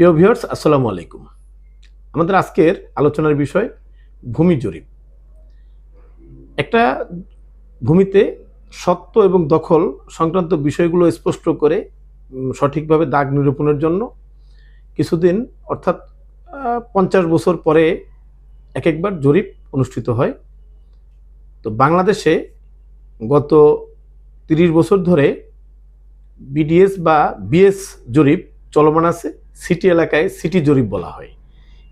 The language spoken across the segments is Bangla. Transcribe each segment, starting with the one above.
প্রিয় ভিউয়ার্স, আসসালামু আলাইকুম। আমাদের আজকের আলোচনার বিষয় ভূমি জরিপ। একটা ভূমিতে সত্য এবং দখল সংক্রান্ত বিষয়গুলো স্পষ্ট করে সঠিকভাবে দাগ নিরূপণের জন্য কিছুদিন, অর্থাৎ পঞ্চাশ বছর পরে এক একবার জরিপ অনুষ্ঠিত হয়। তো বাংলাদেশে গত তিরিশ বছর ধরে বিডিএস বা বিএস জরিপ চলমান আছে সিটি এলাকায় সিটি জরিপ বলা হয়।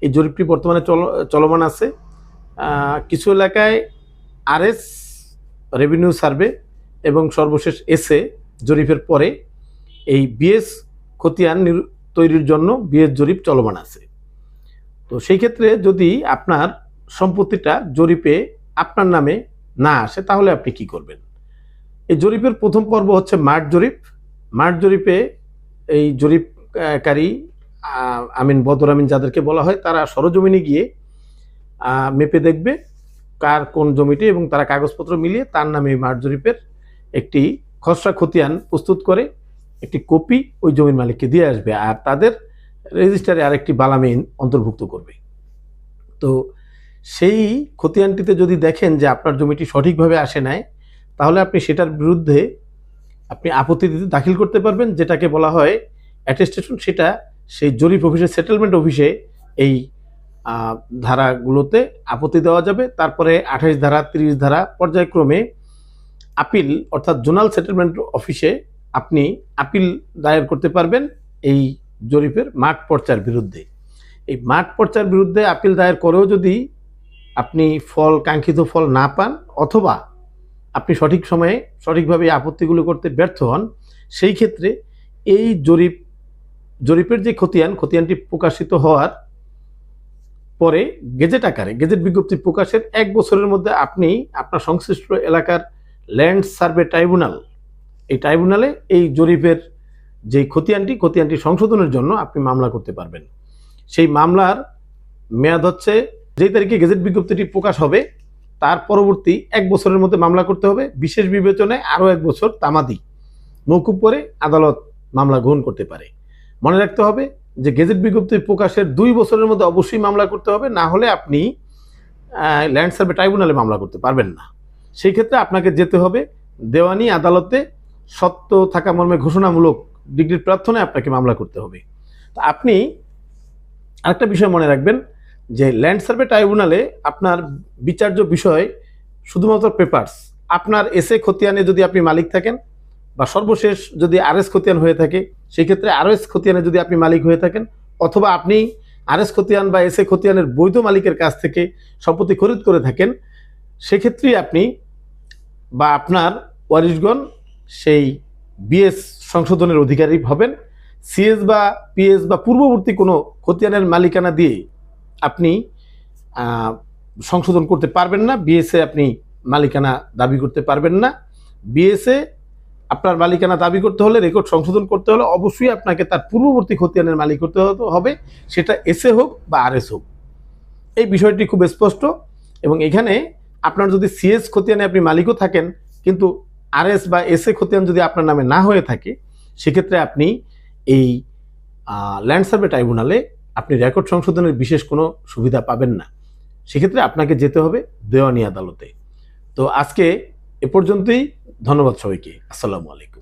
এই জরিপটি বর্তমানে চল, চলমান আছে। কিছু এলাকায় আরএস রেভিনিউ সার্ভে এবং সর্বশেষ এসএ জরিপের পরে এই বিএস খতিয়ান তৈরির জন্য বিএস জরিপ চলমান আছে। তো সেই ক্ষেত্রে যদি আপনার সম্পত্তিটা জরিপে আপনার নামে না আসে, তাহলে আপনি কি করবেন? এই জরিপের প্রথম পর্ব হচ্ছে মাঠ জরিপ। মাঠ জরিপে এই জরিপকারী আহ, আমিন বদর আমিন যাদেরকে বলা হয় তারা সরজমিনে গিয়ে মেপে দেখবে কার কোন জমিটি এবং তারা কাগজপত্র মিলিয়ে তার নামে মাঠ একটি খসড়া খতিয়ান প্রস্তুত করে একটি কপি ওই জমির মালিককে দিয়ে আসবে আর তাদের রেজিস্টারে আরেকটি বালামিন অন্তর্ভুক্ত করবে। তো সেই খতিয়ানটিতে যদি দেখেন যে আপনার জমিটি সঠিকভাবে আসে নাই তাহলে আপনি সেটার বিরুদ্ধে আপনি আপত্তি দাখিল করতে পারবেন যেটাকে বলা হয় অ্যাটেস্টেশন সেটা সেই জরিপ অফিসে সেটেলমেন্ট অফিসে এই ধারাগুলোতে আপত্তি দেওয়া যাবে। তারপরে আঠাশ ধারা, তিরিশ ধারা পর্যায়ক্রমে আপিল অর্থাৎ জোনাল সেটেলমেন্ট অফিসে আপনি আপিল দায়ের করতে পারবেন এই জরিপের মাঠ পর্চার বিরুদ্ধে। এই মাঠ পর্চার বিরুদ্ধে আপিল দায়ের করেও যদি আপনি ফল, কাঙ্ক্ষিত ফল না পান অথবা আপনি সঠিক সময়ে সঠিকভাবে আপত্তিগুলো করতে ব্যর্থ হন, সেই ক্ষেত্রে এই জরিপ জরিপের যে খতিয়ান, খতিয়ানটি প্রকাশিত হওয়ার পরে গেজেট আকারে, গেজেট বিজ্ঞপ্তি প্রকাশের এক বছরের মধ্যে আপনি আপনার সংশ্লিষ্ট এলাকার ল্যান্ড সার্ভে ট্রাইব্যুনাল, এই ট্রাইব্যুনালে এই জরিপের যে খতিয়ানটি খতিয়ানটি সংশোধনের জন্য আপনি মামলা করতে পারবেন। সেই মামলার মেয়াদ হচ্ছে যেই তারিখে গেজেট বিজ্ঞপ্তিটি প্রকাশ হবে, তার পরবর্তী এক বছরের মধ্যে মামলা করতে হবে। বিশেষ বিবেচনায় আরও এক বছর তামাদি, মৌকুব করে আদালত মামলা গ্রহণ করতে পারে। মনে রাখতে হবে যে গেজেট বিজ্ঞপ্তি প্রকাশের দুই বছরের মধ্যে অবশ্যই মামলা করতে হবে, না হলে আপনি ল্যান্ড সার্ভে ট্রাইব্যুনালে মামলা করতে পারবেন না। সেই ক্ষেত্রে আপনাকে যেতে হবে দেওয়ানি আদালতে সত্য থাকা মর্মে ঘোষণামূলক ডিগ্রির প্রার্থনায় আপনাকে মামলা করতে হবে। তা আপনি আরেকটা বিষয় মনে রাখবেন যে ল্যান্ড সার্ভে ট্রাইব্যুনালে আপনার বিচার্য বিষয় শুধুমাত্র পেপার্স। আপনার এসে খতিয়ানে যদি আপনি মালিক থাকেন বা সর্বশেষ যদি আরএস খতিয়ান হয়ে থাকে সেই ক্ষেত্রে আরএস খতিয়ানে যদি আপনি মালিক হয়ে থাকেন, অথবা আপনি আরএস খতিয়ান বা এসএ খতিয়ানের বৈধ মালিকের কাছ থেকে সম্পত্তি খরিদ করে থাকেন, সেক্ষেত্রেই আপনি বা আপনার ওয়ারিশগণ সেই বিএস সংশোধনের অধিকারী হবেন। সিএস বা পিএস বা পূর্ববর্তী কোনো খতিয়ানের মালিকানা দিয়ে আপনি সংশোধন করতে পারবেন না। বিএসএ আপনি মালিকানা দাবি করতে পারবেন না। বিএসএ আপনার মালিকানা দাবি করতে হলে রেকর্ড সংশোধন করতে হলে অবশ্যই আপনাকে তার পূর্ববর্তী খতিয়ানের মালিক হতে হবে। সেটা এসএ হোক বা আরএস হোক। এই বিষয়টি খুব স্পষ্ট এবং এখানে আপনার যদি সিএস খতিয়ানে আপনি মালিকও থাকেন, কিন্তু আরএস বা এসএ খতিয়ান যদি আপনার নামে না হয়ে থাকে, সেক্ষেত্রে আপনি এই ল্যান্ড সার্ভে ট্রাইব্যুনালে আপনি রেকর্ড সংশোধনের বিশেষ কোনো সুবিধা পাবেন না। সেক্ষেত্রে আপনাকে যেতে হবে দেওয়ানি আদালতে। তো আজকে এ পর্যন্তই ধন্যবাদ সবাইকে। আসসালামু আলাইকুম।